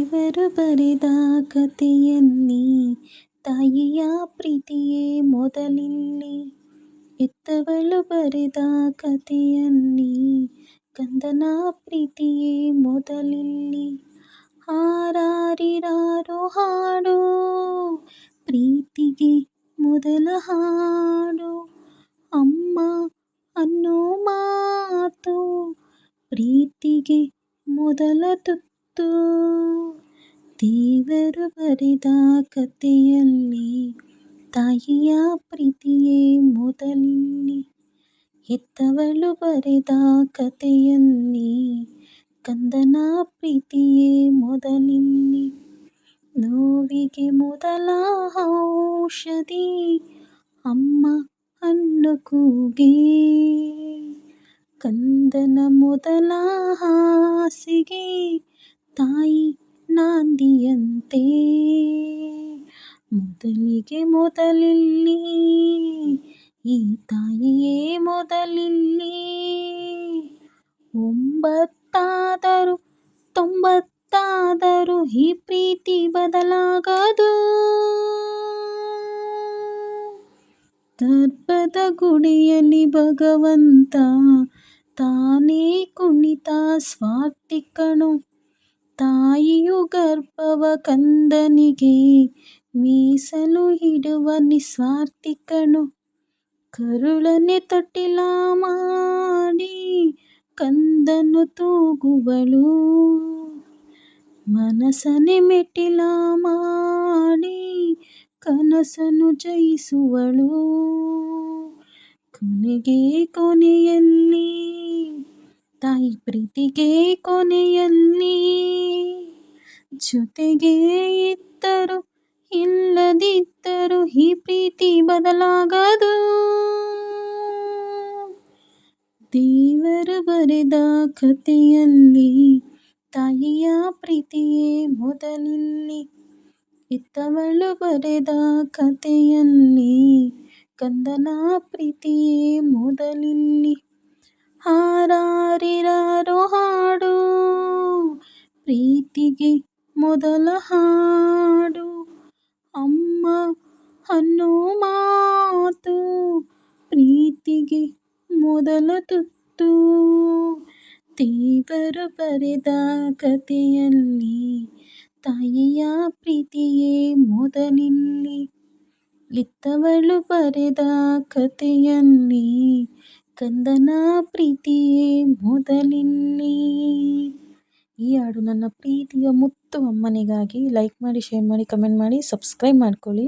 ದೇವರು ಬರೆದ ಕಥೆಯಲ್ಲಿ ತಾಯಿಯ ಪ್ರೀತಿಯೇ ಮೊದಲಿಲ್ಲಿ. ಹೆತ್ತವಳು ಬರೆದ ಕಥೆಯಲ್ಲಿ ಕಂದನ ಪ್ರೀತಿಯೇ ಮೊದಲಿಲ್ಲಿ. ಹಾರಾರಿರಾರೋ ಹಾಡು, ಪ್ರೀತಿಗೆ ಮೊದಲ ಹಾಡು. ಅಮ್ಮ ಅನ್ನೋ ಮಾತು ಪ್ರೀತಿಗೆ ಮೊದಲ ತುತ್ತು. ದೇವರು ಬರೆದ ಕಥೆಯಲ್ಲಿ ತಾಯಿಯ ಪ್ರೀತಿಯೇ ಮೊದಲಿಲ್ಲಿ ಹೆತ್ತವಳು ಬರೆದ ಕಥೆಯಲ್ಲಿ ಕಂದನ ಪ್ರೀತಿಯೇ ಮೊದಲಿಲ್ಲಿ ನೋವಿಗೆ ಮೊದಲ ಔಷಧಿ ಅಮ್ಮ ಅನ್ನು ಕೂಗೆ. ಕಂದನ ಮೊದಲ ಹಾಸಿಗೆ ತಾಯಿ ನಾಂದಿಯಂತೆ. ಮೊದಲಿಗೆ ಮೊದಲಿಲ್ಲಿ, ಈ ತಾಯಿಯೇ ಮೊದಲಿಲ್ಲಿ. ಒಂಬತ್ತಾದರೂ, ತೊಂಬತ್ತಾದರೂ ಈ ಪ್ರೀತಿ ಬದಲಾಗದು. ಗರ್ಭದ ಗುಡಿಯಲ್ಲಿ ಭಗವಂತ ತಾನೇ ಕುಣಿತ ಸ್ವಾರ್ಥಿ ಕಣೋ ತಾಯಿಯು ಗರ್ಭವ ಕಂದನಿಗೆ ಮೀಸಲು ಇಡುವ ನಿಸ್ವಾರ್ಥಿ ಕಣೋ ಕರುಳನ್ನೇ ತೊಟ್ಟಿಲ ಮಾಡಿ ಕಂದನು ತೂಗುವಳು ಮನಸ್ಸನ್ನೇ ಮೆಟ್ಟಿಲ ಮಾಡಿ ಕನಸನ್ನು ಜಯಿಸುವಳು ಕೊನೆಗೆ ಕೊನೆಯಲ್ಲಿ ತಾಯಿ ಪ್ರೀತಿಗೆ ಕೊನೆಯಲ್ಲಿ ಜೊತೆಗೆ ಇದ್ದರು ಇಲ್ಲದಿದ್ದರು ಈ ಪ್ರೀತಿ ಬದಲಾಗದು. ದೇವರು ಬರೆದ ಕಥೆಯಲ್ಲಿ ತಾಯಿಯ ಪ್ರೀತಿಯೇ ಮೊದಲಿಲ್ಲಿ ಇತ್ತವಳು ಬರೆದ ಕಥೆಯಲ್ಲಿ ಕಂದನ ಪ್ರೀತಿಯೇ ಮೊದಲಿಲ್ಲಿ. ಹಾರಾರಿರಾರೋ ಹಾಡು, ಪ್ರೀತಿಗೆ ಮೊದಲ ಹಾಡು. ಅಮ್ಮ ಅನ್ನೋ ಮಾತು ಪ್ರೀತಿಗೆ ಮೊದಲ ತುತ್ತು. ದೇವರು ಬರೆದ ಕಥೆಯಲ್ಲಿ ತಾಯಿಯ ಪ್ರೀತಿಯೇ ಮೊದಲಿಲ್ಲಿ. ಇತ್ತವಳು ಬರೆದ ಕಥೆಯಲ್ಲಿ ಕಂದನ ಪ್ರೀತಿಯೇ ಮೊದಲಿಲ್ಲಿ ಈ ಹಾಡು ನನ್ನ ಪ್ರೀತಿಯ ಮುತ್ತು ಅಮ್ಮನಿಗಾಗಿ. ಲೈಕ್ ಮಾಡಿ ಶೇರ್ ಮಾಡಿ ಕಮೆಂಟ್ ಮಾಡಿ ಸಬ್ಸ್ಕ್ರೈಬ್ ಮಾಡ್ಕೊಳ್ಳಿ.